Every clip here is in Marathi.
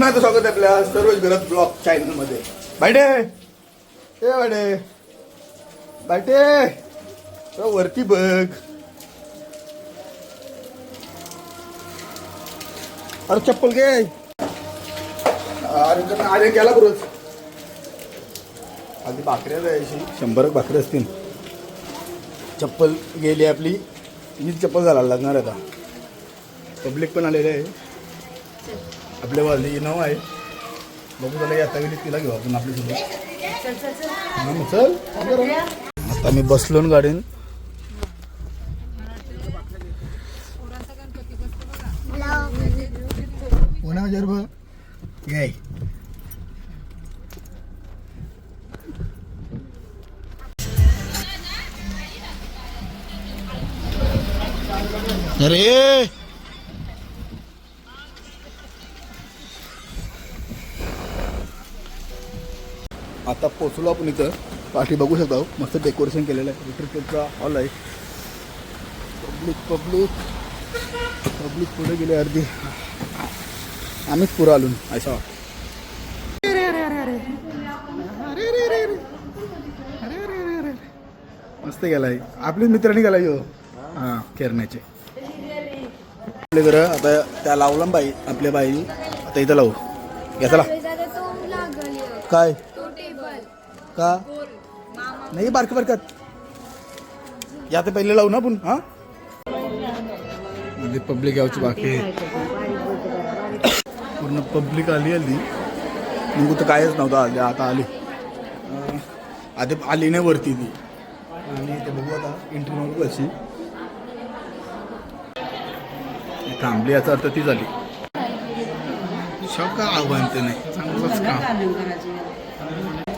पुन्हा एकदा स्वागत आहे आपल्या सर्व घरात ब्लॉग चॅनलमध्ये बायडे! ए बायडे! भाटे वरती बघ. अरे चप्पल घे. अरे अरे गेला बरोबर आधी भाकऱ्या जायची शंभर भाकरी असतील. चप्पल गेली आपली. हीच चप्पल घालायला लागणार आता. पब्लिक पण आलेलं आहे. आपल्या वाली नाव आहे. बघू त्याला आता गेली तिला घेऊ आपण आपल्यासोबत. हा चल. आता मी बसलो ना गाडीन. कोणा हजार याय अरे! आता पोचलो आपण इथं. पाठी बघू शकता हो. मस्त डेकोरेशन केलेलं आहे. क्रिकेटचा हॉल आहे. पब्लिक पब्लिक पब्लिक पुढे गेले अर्धी. आम्हीच पुढं आलो. असा मस्त गेलाय. आपलीच मित्रांनी गेलाय हो. हां केरण्याचे आपले घरं आता त्या लावला बाई आपल्या बाई आता इथं लावू. घ्या चला. काय? का? नाही बारक बारकात या ते पहिले लावू ना पण हा? म्हणजे पब्लिक यावची बाकी पूर्ण पब्लिक आली आली. मग तर कायच नव्हतं आली आता आली. आधी आली नाही वरती ती. आणि ते बघू आता एंट्री मारू कशी थांबली याचा अर्थ ती झाली. शॉक आव्हान ते नाही? चांगलंच काम.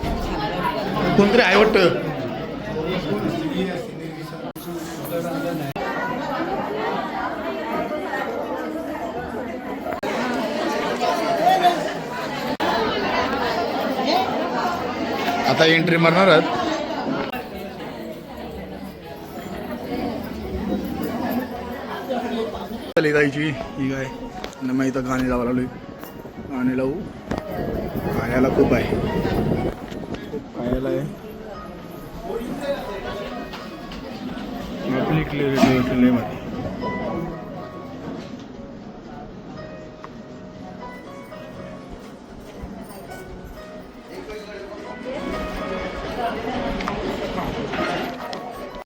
कोणतरी आहे वाटतं आता एंट्री मारणार आहात. जायची ही काय? आणि मग इथं गाणी लावा लागलोय गाणी लावू. गाण्याला खूप आहे. खायला आहे. आपली क्लिअरिटी मध्ये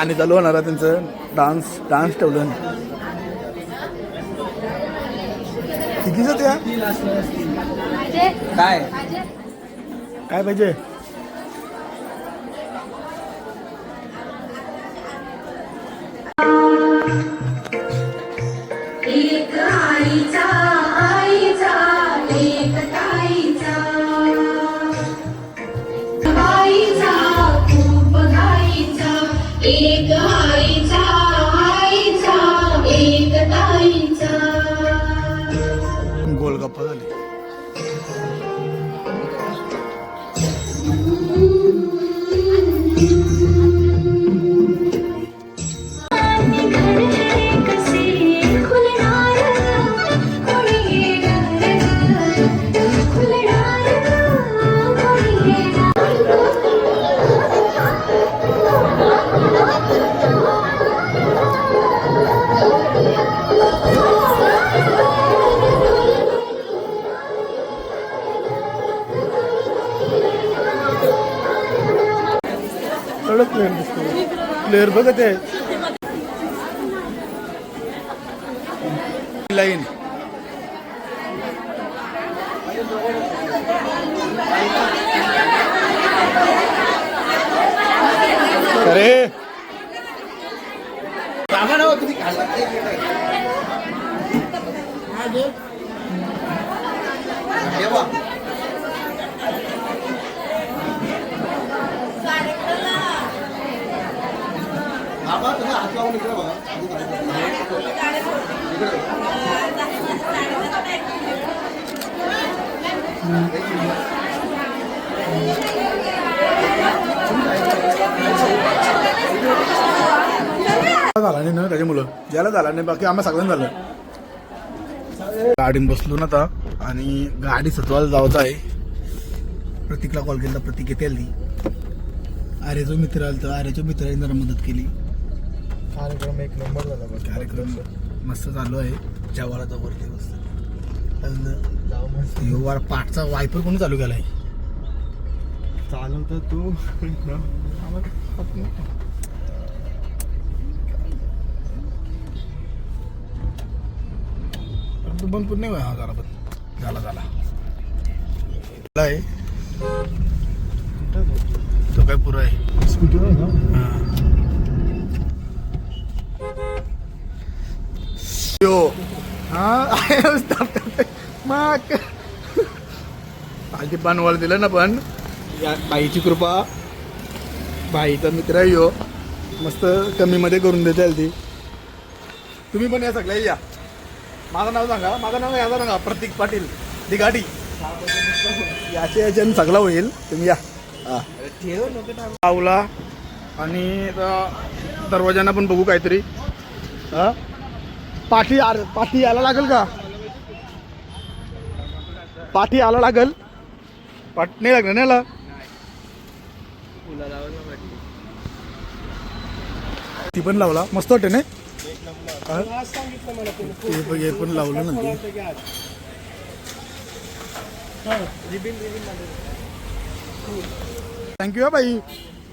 आणि चालू होणार आहे त्यांचं डान्स डान्स ठेवलं. कितीच त्या काय? काय पाहिजे? एक दिसतो प्लेअर बघत आहे लाईन अरे झाला नाही ना त्याच्या मुलं? ज्याला झाला नाही बाकी आम्हाला सगळ्यांना झालं. गाडीत बसलो ना आता आणि गाडी सजवायला जायचं आहे. प्रतीकला कॉल केला प्रतीक येते आली आर्याचा मित्र आला तर आर्याच्या मित्राने जरा मदत केली. कार्यक्रम एक नंबर झाला बघ. कार्यक्रम मस्त चालू आहे. जेवायला वरती मस्त जाऊ मस्त ह्यो वार पाठचा वायपर कोणी चालू केलाय? चालवतं तू. परंतु बंद पण नाही हा झाला बंद झाला झाला. आहे? तो काय पुरा आहे. स्कूटीवर आहे ना? हा. यो. हा? मग. आधी पानवाला दिलं ना पण. या बाईची कृपा. बाईचा मित्र आहे यो. मस्त कमीमध्ये करून देते ती तुम्ही पण या सगळ्या या. माझं नाव सांगा. माझं नाव याचं सांगा. प्रतीक पाटील. ती गाडी. याचे याच्यानं सगळा होईल. तुम्ही या. पावला आणि दरवाज्यांना दरवाजांना पण बघू काहीतरी. हा? पाठी आर पाठी यायला लागेल का? पाठी आला लागेल. पाठ नाही लागलं नाही आला. ती पण लावला. मस्त वाटते नाही? हा? पण- लावलं ना थँक्यू हा बाई.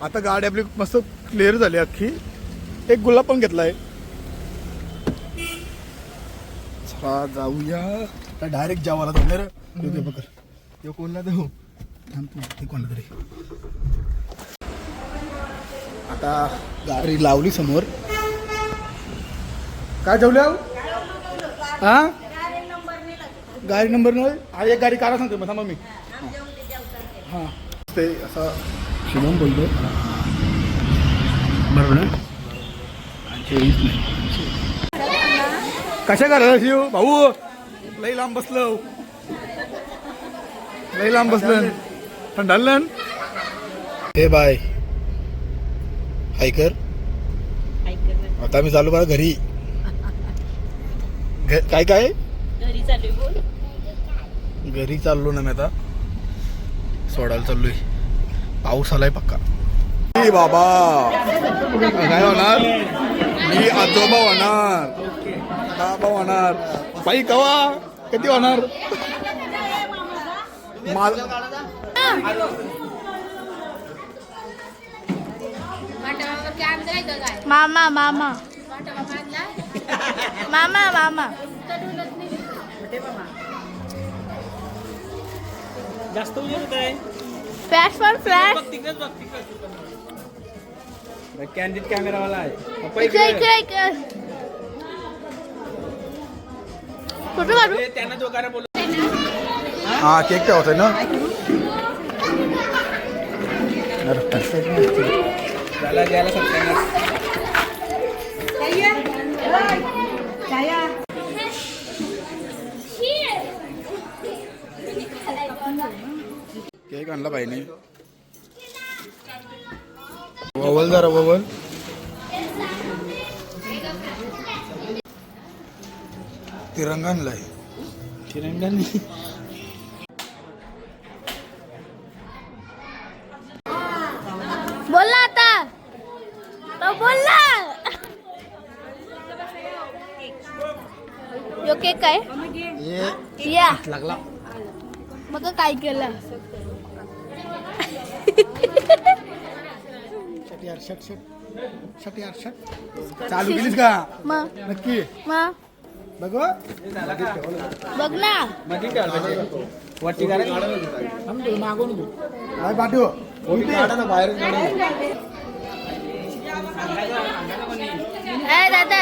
आता गाडी आपली मस्त क्लिअर झाली अख्खी. एक गुलाब पण घेतलाय. चला जाऊया. डायरेक्ट जावाला योग्य पकड. कोणला देऊ? थांब तू ते कोणाला तरी. आता गाडी लावली समोर. काय जेवल्या हा? गाडी नंबर नाही हा एक गाडी काढा सांगतो मग थांबा मी. हां ते असं शुभम बोलतो बरोबर ना? कशा करायला शिव? भाऊ लई लांब बसलो. लई लांब बसलं. थंडालन हे बाय. ऐकर आता मी चालू बघा घरी. काय काय घरी चालू बोल घरी चाललो ना मी आता सोडायला चाललोय पाऊस आलाय पक्का बाबा काय होणार मी आजोबा होणार बाबा होणार बाई कवा किती होणार माझ मामा मामा मामा मामा. जास्त उजेड होत आहे फ्लॅश फॉर फ्लॅश तिकडेच बघ तिकडे. कॅन्डिड कॅमेरावाला आहे. पप्पा इकडे इकडे. इकडे कुठं काढू? त्यांना जो गारा बोल हा केक काय होतंय ना त्याला द्यायला केक आणला बाईने. ववल जरा ववल. तिरंगा आणलाय. तिरंगाने बोल ना आता तो बोल ना यो केक काय या लागला. मग काय केलं? शट यार शट शट शट यार शट चालू केलीस का? मग नक्की. मग बघ. बघ ना. मध्ये मागून घेऊ काय पाठव. ना बाहेर ए दादा.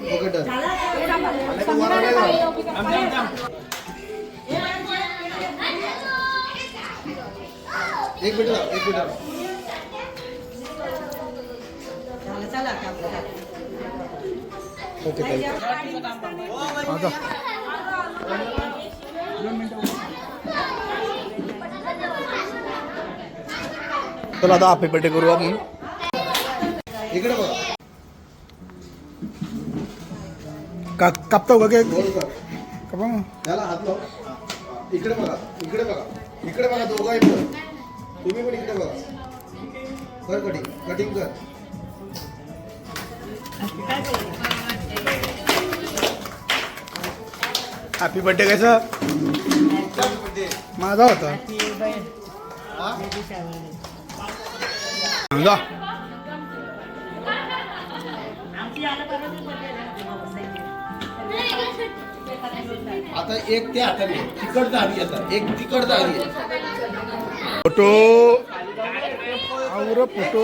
Oke, okay, oke, okay. okay. का कापतो कर कापा मग. त्याला हात लाव. इकडे बघा इकडे बघा. इकडे बघा दोघाही पण तुम्ही पण इकडे बघा. कर कटिंग कटिंग कर. हॅपी बर्थडे कसा माझा होता. सांगा आता एक त्या हाताने. तिकडचा हाती आता. एक तिकडचा हाती घे. फोटो. आवर फोटो.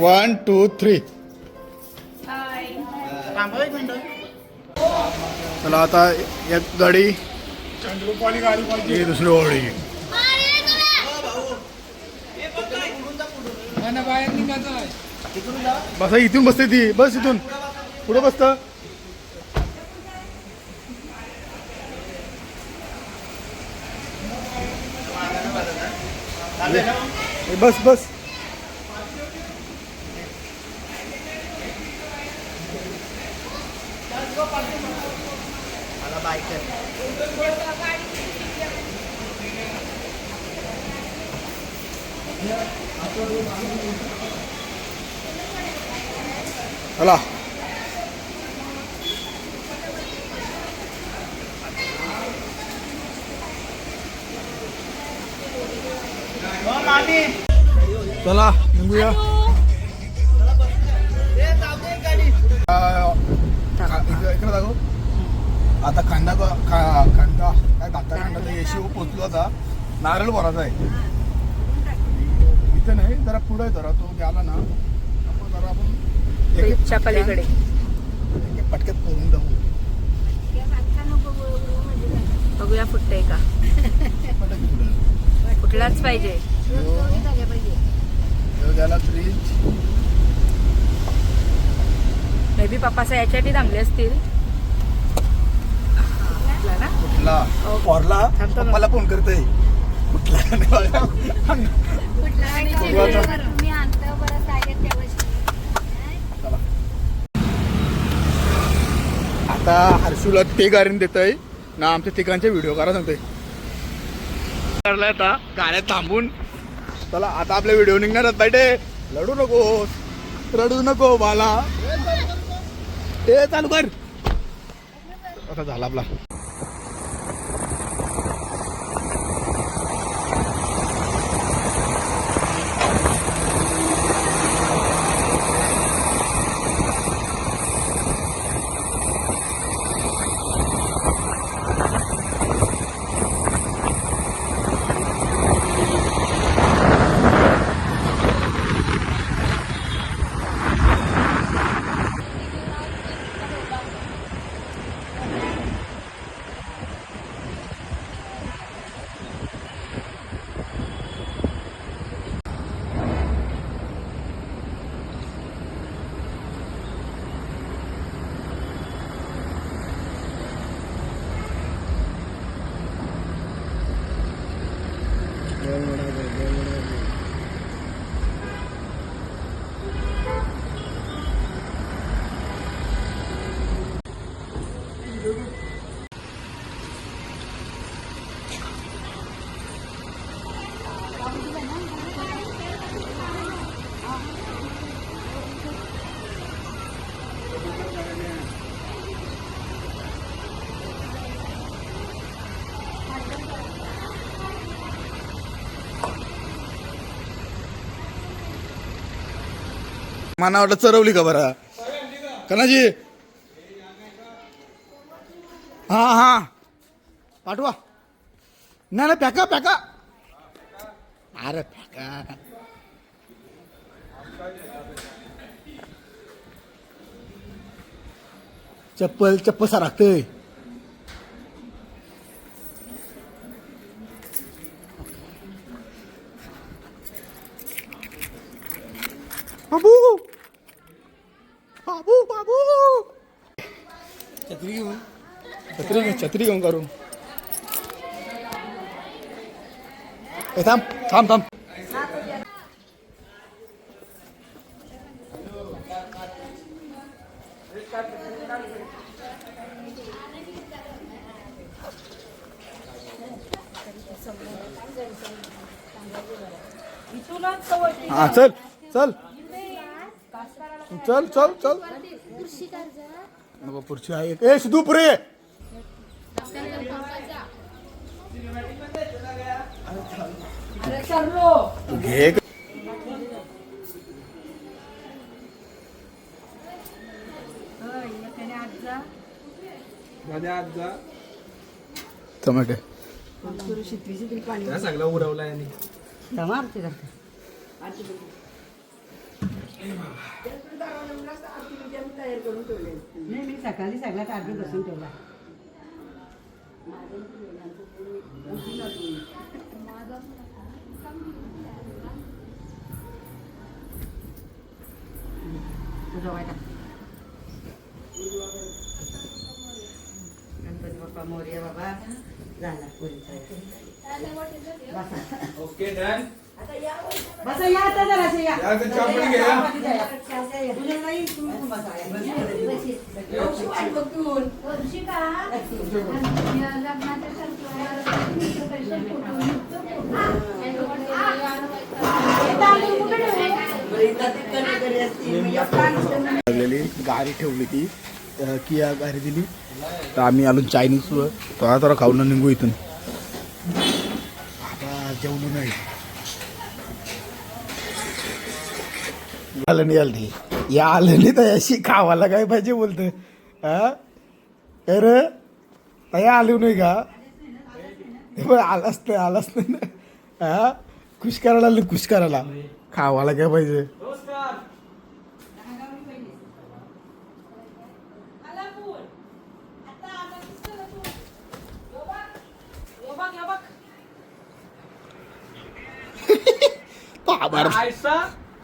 वन टू थ्री थांबा एक मिनिट. चला आता एक गाडी ही दुसरी ओळी. बसा इथून बसते ती. बस इथून. पुढे बसत बस बस. चला चला निघूया इकडे दाखव आता खांदा क- का- काय दाता कांदा येशी पोचलो आता नारळ भराचा आहे इथे नाही जरा पुढे जरा तो गेला ना आपण जरा आपण पलीकडे. पटक्यात पोहून जाऊ. बघूया फुटतंय का? फुटलाच पाहिजे. मे बी पप्पाचा याच्यासाठी थांबले असतील. कुठला ना. पप्पाला फोन करतोय. कुठला आता हर्षूला ते गाडीने देतोय. ना आमच्या तिघांचे व्हिडिओ करा सांगतोय. करलाय आता गाड्या थांबून. चला आता आपले व्हिडिओ निघणार आहेत लढू नको रडू नको मला ए चालू कर. आता झाला आपला. मना वाटत चरवली का बरा? कनाजी? हा हा. पाठवा. नाही नाही पॅका पॅका अरे पॅका चप्पल चप्पल सारखतंय बाबू! बाबू बाबू! छत्री घेऊन छत्री घेऊन छत्री घेऊन करू ए थांब थांब थांब. हा चल चल. चल चल चल. नको पुढची आहे एक. ए सिद्धू ये. घे टमाटे. सगळं उरवलाय आणि. नाही मी सकाळी सगळ्यात आधी बसून ठेवला गणपती बाप्पा मोर्या बाबा झाला पुरीचा बसा ओके डन बसा या आता जरासे या. या, तर चहा पाणी घ्या. तुझ्या नाही, तुम्ही पण बसा. बस. वाट बघून. लागलेली गाडी ठेवली ती. अं, किया गाडी दिली. तर आम्ही आलो चायनीज थोडा थोडा खाऊन निघू इथून. आता जेवलो नाही. आलं नाही आलं नाही. या आलं नाही तर अशी खावाला काय पाहिजे बोलतं हा अरे तया आलो नाही का? हे आलाच नाही आलाच नाही ना. हा खुश करायला आलं खुश करायला. खावाला काय पाहिजे? आभार आयसा?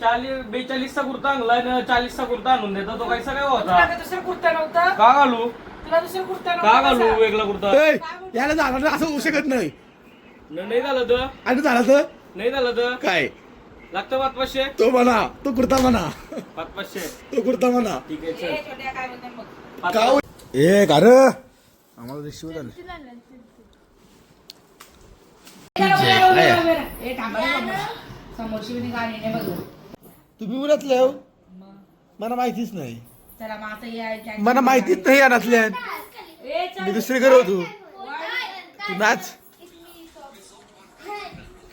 चाळीस बेचाळीसचा कुर्ता आणला आणि चाळीसचा कुर्ता आणून देतो. तो कैसा काय तुला होता का दुसरा कुर्ता नव्हता? का घालू? तुला दुसरा कुर्ता का नव्हता घालू? वेगळा कुर्ता? याला झालं ना असं होऊ शकत नाही. न- नाही झालं तर? आणि झालं तर? नाही झालं तर? काय? लागतं पाच पाचशे? तो म्हणा तो कुर्ता म्हणा. पाच पाचशे. तो कुर्ता म्हणा. ठीक आहे ए, चल छोट्या काय बोलतात बघ. पाच- का ए का रे? आम्हाला शिव झालं ए, थांबा. समोरची बिनी गाडी नाही बघ. तुम्ही उन्हातले हो. मला माहितीच नाही. चला मग आता या या- मला माहितीच नाही ए, चल. मी दुसरीकडे होतो. तू नाच.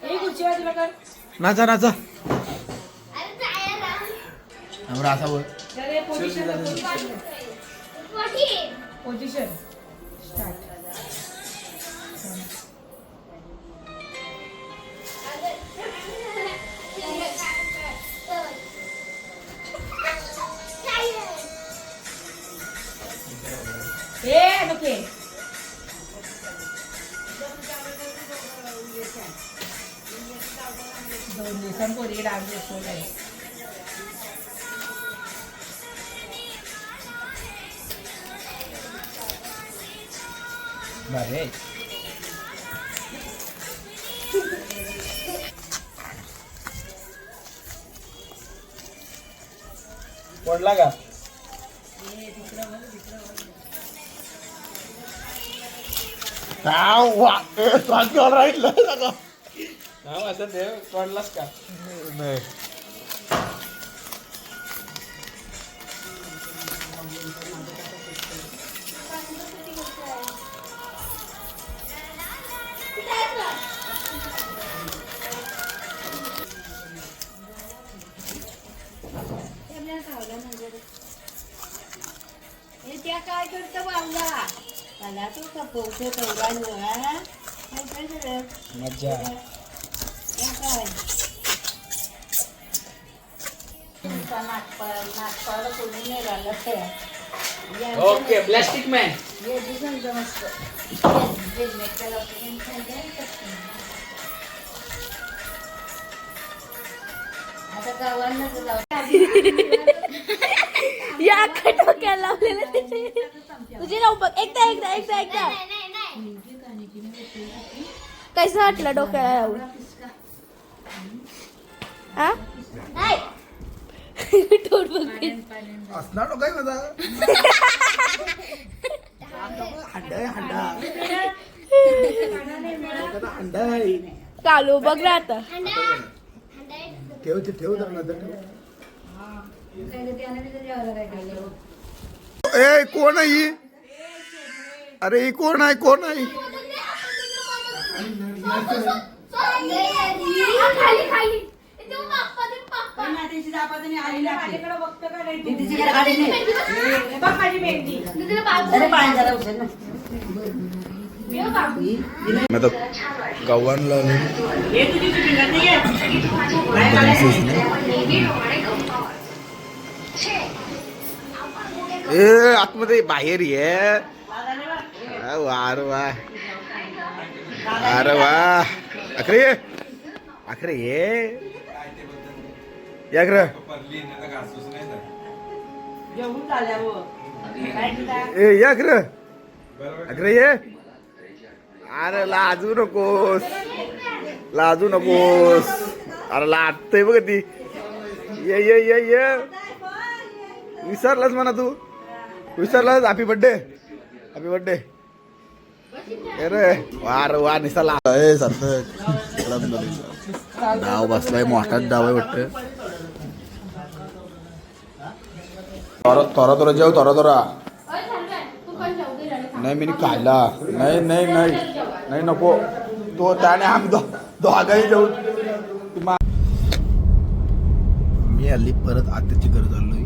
ए, खुर्ची नाचा नाचा. आम्हाला असा बोल चल, ए, पोझिशन पोझिशन दोन दिवसांपूर्वी डान्स बसवलाय बरे पडला का राहिलं हा असं ते पडलास का? नाही. त्या काय करतो बाबा मला तो कपवतो तेवढा नळा ओके प्लॅस्टिक मॅन या डोक्याला लावलेलं. तुझी बघ. एकदा एकदा एकदा एकदा. कसं वाटलं डोक्याला लावून हा? असणार काय माझा. हंडा आहे हंडा. हंडा आहे. चालू बघ ना आता. ठेव ते ठेव नंतर ठेव ए कोण आहे ही? अरे ही कोण आहे कोण आहे? खाली खाली. ए आतमध्ये बाहेर ये. वा अरे वा. अरे वा. अखरे ये. अखरे ये. या ए या अखरे ये. अरे लाजू नकोस. लाजू नकोस. अरे लाटतय बघ ती. ये ये ये ये. विसरलास म्हणा तू. विसरलास? हॅपी बर्थडे हॅपी बर्थडे अरे वार वा निसा ला ए सार्थक. डाव बसलाय मोठाच डाव आहे वाटतं. तोरा तोरा तोरा जेव तोरा तोरा. नाही मी खायला. नाही नाही नाही. नाही नको. तो त्याने आम्ही दो दोघाही जाऊ. मी हल्ली परत आत्याची गरज आलोय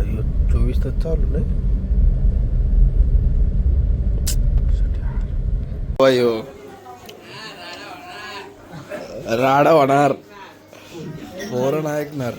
अयो चोवीस तास चालू नाही राडा होणार. पोरं ऐकणार